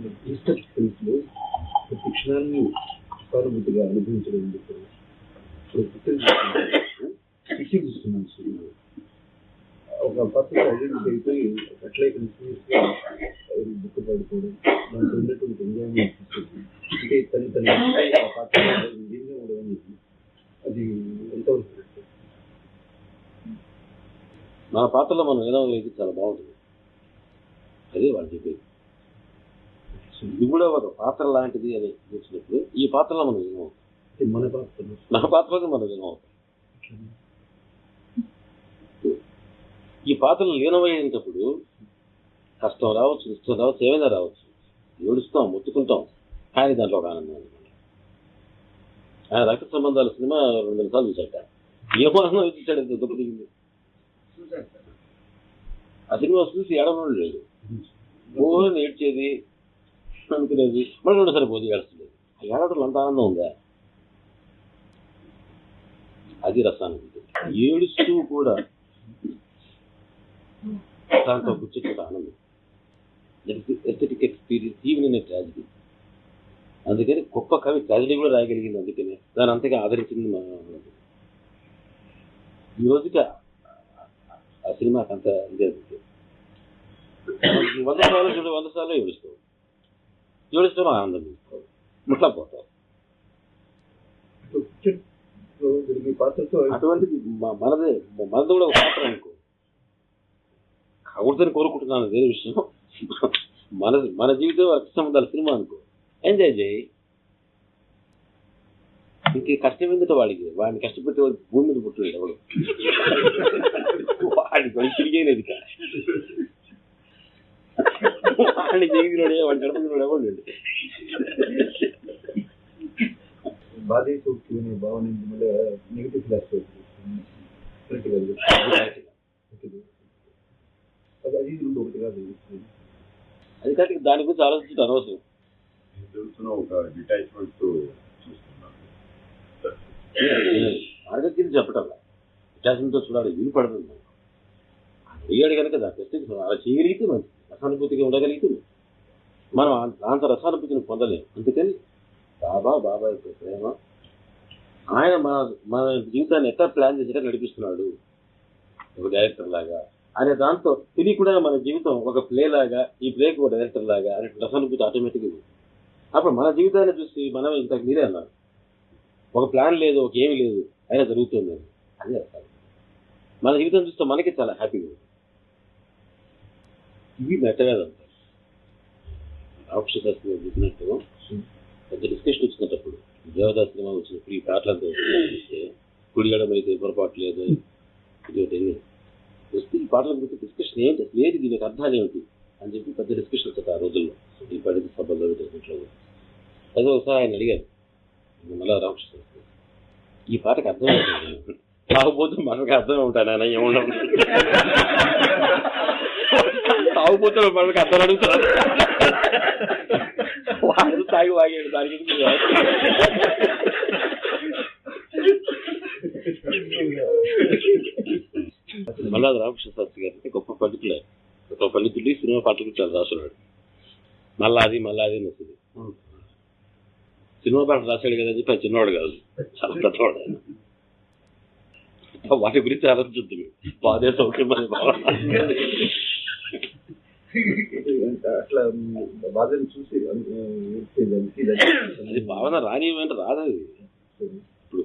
నిర్దిష్ట శిక్షణాన్ని సానుభూతిగా అనుభవించడానికి శిక్షిస్తున్నాను ఒక పర్సన్ ఐడెంటిఫై అయిపోయి అట్లే కన్ఫ్యూస్గా దుఃఖపడిపోవడం దానికి ఉన్నటువంటి ఎంజాయ్మెంట్ అంటే తను తన దీనిగా అది ఎంతవరకు మన పాత్రలో మనం ఏదో లేదు చాలా బాగుంటుంది. అదే వాళ్ళు చెప్పేది. ఇది కూడా ఒక పాత్ర లాంటిది అని చూసినప్పుడు ఈ పాత్రలో మనం వినవు అంటే మన పాత్ర. నా పాత్రలో మనం వినవు ఈ పాత్రలు లీనమయ్యేటప్పుడు కష్టం రావచ్చు ఇష్టం రావచ్చు ఏమైనా రావచ్చు. ఏడుస్తాం మొత్తుకుంటాం. కానీ దాంట్లో ఒక ఆనందం ఉంది. ఆయన రక్త సంబంధాల సినిమా రెండు మూడు సార్లు చూశాట. ఏమో ఆనందం చూశాడు ఎంత గొప్ప దిగింది ఆ సినిమా చూసి ఏడవడం లేదు. ఏడ్చేది అనుకునేది మళ్ళీ రెండుసారి పోతే ఏడుస్తుంది ఆ అంత ఆనందం ఉందా? అది రసానుభూతి ఏడుస్తూ కూడా దాంతో కూర్చుంటే ఆనందం. Aesthetic experience even in tragedy అందుకని గొప్ప కవి ట్రాజడీ కూడా రాయగలిగింది అందుకనే. దాని అంతగా ఆదరించింది మా ఈ రోజుకి ఆ- సినిమాకి అంత ఇదే వంద సార్లు చూడు వంద సార్లు ఏడుస్తావు. జోడిస్తూనే ఆనందం తీసుకోవాలి ముట్లా పోతావు అటువంటిది మనదే మనది కూడా ఒక పాత్ర అనుకో కాకూడదని కోరుకుంటున్నాను వేరే విషయం. మన మన జీవితం రక్త సంబంధాల సినిమా అనుకో. ఎంజాయ్ చేయి. ఇంక కష్టం ఎందుకు వాడికి? వాడిని కష్టపెట్టి భూమి మీద పుట్టాడు ఎవడు? వాడికి వాడికి తిరిగేది కాదు. వాడిని చేగినోడే వాడిని గడపగినోడే ఎవడు లేడు. బాధే సూక్తి భావన నెగిటివ్ క్రిటికల్ అది రెండు ఒకటి కాదు అది కాబట్టి దాని గురించి ఆలోచించడం అనవసరం. నేను చూస్తున్న ఒక డిటాచ్మెంట్తో చూస్తున్నాను. చెప్పటం చూడాలి వీలు పడుతుంది. అడిగాడు కనుక దాని ప్రశ్న అలా చేయగలిగితే మంచిది. రసానుభూతిగా ఉండగలిగితే మనం అంత- రసానుభూతిని పొందలేము అందుకని బాబా బాబా యొక్క ప్రేమ. ఆయన మన మన జీవితాన్ని ఎట్లా ప్లాన్ చేసేట నడిపిస్తున్నాడు. ఒక డైరెక్టర్ లాగా. అనే దాంతో తెలియకుండా మన జీవితం ఒక ప్లే లాగా ఈ ప్లేకి ఒక డైరెక్టర్ లాగా అనే రసానుభూతి ఆటోమేటిక్గా అప్పుడు మన జీవితాన్ని చూసి మనం ఇంతకు మీరే అన్నారు. ఒక ప్లాన్ లేదు ఒక ఏమి లేదు అయినా జరుగుతుంది అని. అర్థం మన జీవితం చూస్తే మనకి చాలా హ్యాపీగా ఉంది. ఇవి మెట్టవేదం రాక్షస చెప్పినట్టు పెద్ద డిస్కషన్ వచ్చినప్పుడు దేవదాస్ సినిమా వచ్చినప్పుడు ఈ పాటలతో కుడిగడం అయితే పొరపాటు లేదు ఇది వస్తే ఈ పాటల గురించి డిస్కషన్ ఏంటి? లేదు దీనికి అర్థాలు ఏమిటి? అని చెప్పి పెద్ద డిస్కషన్ వచ్చేది ఆ రోజుల్లో ఈ పరిధి సభల్లో ఇంట్లో అదే ఒకసారి ఆయన అడిగారు. మళ్ళా రామకృష్ణ ఈ పాటకి అర్థం అవుతుంది తాగుబోతు మనకు అర్థమే ఉంటాను ఆయన ఏమన్నా తాగుబోతున్న మనకి అర్థం అడుగుతారు వాడు తాగి వాగాడు దానికి ఎందుకు మల్లాది రామకృష్ణ శాస్త్రి గారు అంటే గొప్ప పండితులే. గొప్ప పండితుడి సినిమా పాటలు కూడా రాసున్నాడు. మల్లాది మల్లాది అని వస్తుంది. సినిమా పాటలు రాశాడు కదా అని చెప్పి చిన్నవాడు కాదు. చాలా పెద్దవాడు ఆయన. వాటి గురించి ఆలోచించద్దు బాధే సౌఖ్యం అని భావన అట్లా బాధను చూసి అది భావన రాని అంటే రాదది ఇప్పుడు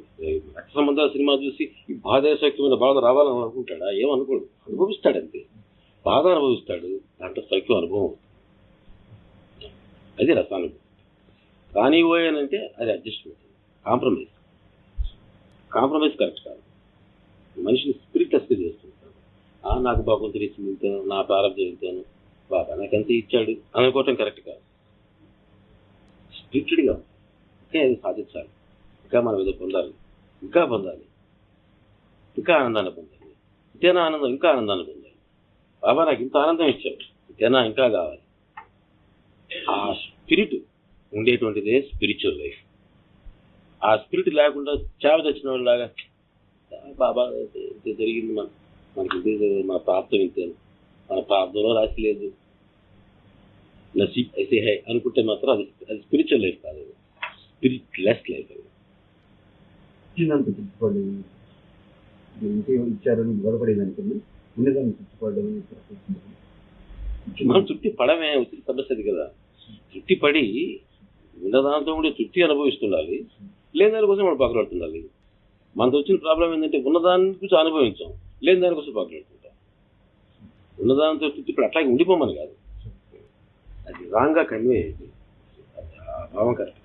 రక్త సంబంధాల సినిమా చూసి ఈ బాధాసౌక్యమైన భావన రావాలని అనుకుంటాడా ఏమనుకోడు. అనుభవిస్తాడు అంతే. బాధ అనుభవిస్తాడు. దాంట్లో సౌఖ్యం అనుభవం అది రసానుభవం రానివ్వనంటే అది అడ్జస్ట్మెంట్ కాంప్రమైజ్. కాంప్రమైజ్ కరెక్ట్ కాదు. మనిషిని స్పిరిట్లెస్గా చేస్తుంటాడు. ఆ నాకు బాగుంది తెలిసింది నా ప్రారంభం చేస్తాను బాబా నాకు ఎంత ఇచ్చాడు అనుకోవటం కరెక్ట్ కాదు. స్ట్రిక్ట్గా ఇంకా ఏదో సాధించాలి? ఇంకా మనం ఏదో పొందాలి. ఇంకా పొందాలి. ఇంకా ఆనందాన్ని పొందాలి. ఇంతేనా ఆనందం ఇంకా ఆనందాన్ని పొందాలి. బాబా నాకు ఇంత ఆనందం ఇచ్చాడు ఇంతేనా ఇంకా కావాలి. ఆ స్పిరిట్ ఉండేటువంటిదే స్పిరిచువల్ లైఫ్ ఆ స్పిరిట్ లేకుండా చావ తెచ్చిన వాళ్ళలాగా బాబా జరిగింది మన మనకి ఇదే మన ప్రాప్తం ఇంతేనా మన ప్రార్థనలో రాసి లేదు నసీబ్ అయితే హై అనుకుంటే మాత్రం అది అది స్పిరిచువల్ లైఫ్ కాదు స్పిరిట్ లెస్ లైఫ్ అది ఇచ్చారని గొడవపడేది ఉన్నదాన్ని మనం తృప్తి పడమే ఉత్తి తప్పసది కదా తృప్తి పడి ఉన్నదాంతో కూడా తృప్తి అనుభవిస్తుండాలి లేని దానికోసం మనం పక్కలాడుతుండాలి మనకు వచ్చిన ప్రాబ్లం ఏంటంటే ఉన్నదాని గురించి అనుభవించాం లేని దానికోసం పక్కలాడుతుంటాం ఉన్నదానంతో ఇప్పుడు అట్లాగే ఉండిపోమని కాదు. అది రాంగ్గా కన్వే అయింది అది భావం కరెక్ట్.